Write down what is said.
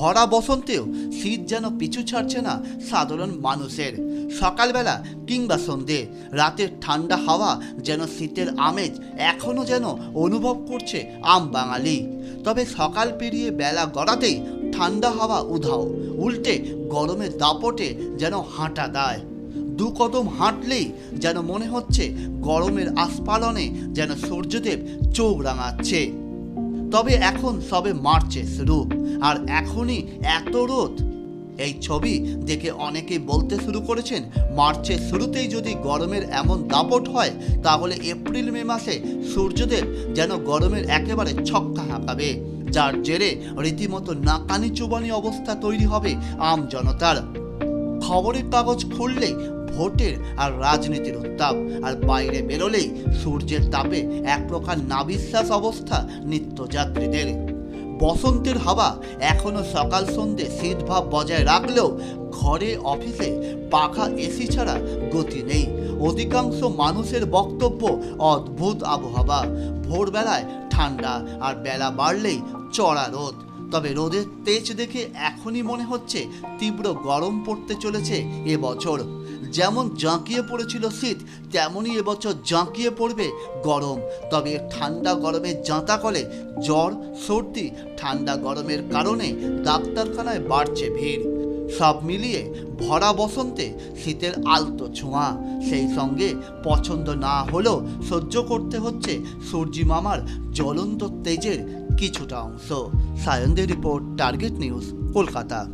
ভরা বসন্তেও শীত যেন পিছু ছাড়ছে না সাধারণ মানুষের। সকালবেলা কিংবা সন্ধে, রাতের ঠান্ডা হাওয়া যেন শীতের আমেজ এখনও যেন অনুভব করছে আম বাঙালি। তবে সকাল পেরিয়ে বেলা গড়াতেই ঠান্ডা হাওয়া উধাও, উল্টে গরমের দাপটে যেন হাঁটা দেয়। দু কদম হাঁটলেই যেন মনে হচ্ছে গরমের আস্পালনে যেন সূর্যদেব চোখ রাঙাচ্ছে। তবে এখন সবে মার্চে শুরু। আর এখনই এত রোদ। এই ছবি দেখে অনেকে বলতে শুরু করেছেন, মার্চের শুরুতেই যদি গরমের এমন দাপট হয়, তাহলে এপ্রিল, মে মাসে সূর্যদেব যেন গরমের একেবারে ছক্কা হাঁকাবে যার জেরে রীতিমতো নাকানি চুবানি অবস্থা তৈরি হবে আম জনতার। খবরের কাগজ খুললেই ভোটের আর রাজনীতির উত্তাপ। আর বাইরে বেরোলেই সূর্যের তাপে এক প্রকার নাবিশ্বাস অবস্থা নিত্যযাত্রীদের। বসন্তের হাওয়া এখনও সকাল সন্ধে শীতভাব বজায় রাখলেও ঘরে, অফিসে পাখা এসি ছাড়া গতি নেই। অধিকাংশ মানুষের বক্তব্য অদ্ভুত আবহাওয়া। ভোরবেলায় ঠান্ডা আর বেলা বাড়লেই চড়া রোদ। তবে রোদের তেজ দেখে এখনই মনে হচ্ছে তীব্র গরম পড়তে চলেছে এবছর যেমন জাঁকিয়ে পড়েছিল শীত, তেমনই এবছর জাঁকিয়ে পড়বে গরম। তবে ঠান্ডা গরমে জাঁতা কলে জ্বর, সর্দি ঠান্ডা গরমের কারণে ডাক্তারখানায় বাড়ছে ভিড়। সব মিলিয়ে ভরা বসন্তে শীতের আলতো ছোঁয়া। সেই সঙ্গে পছন্দ না হলেও সহ্য করতে হচ্ছে সূর্যি মামার জ্বলন্ত তেজের কিছুটা অংশ। সায়নদের রিপোর্ট, টার্গেট নিউজ, কলকাতা।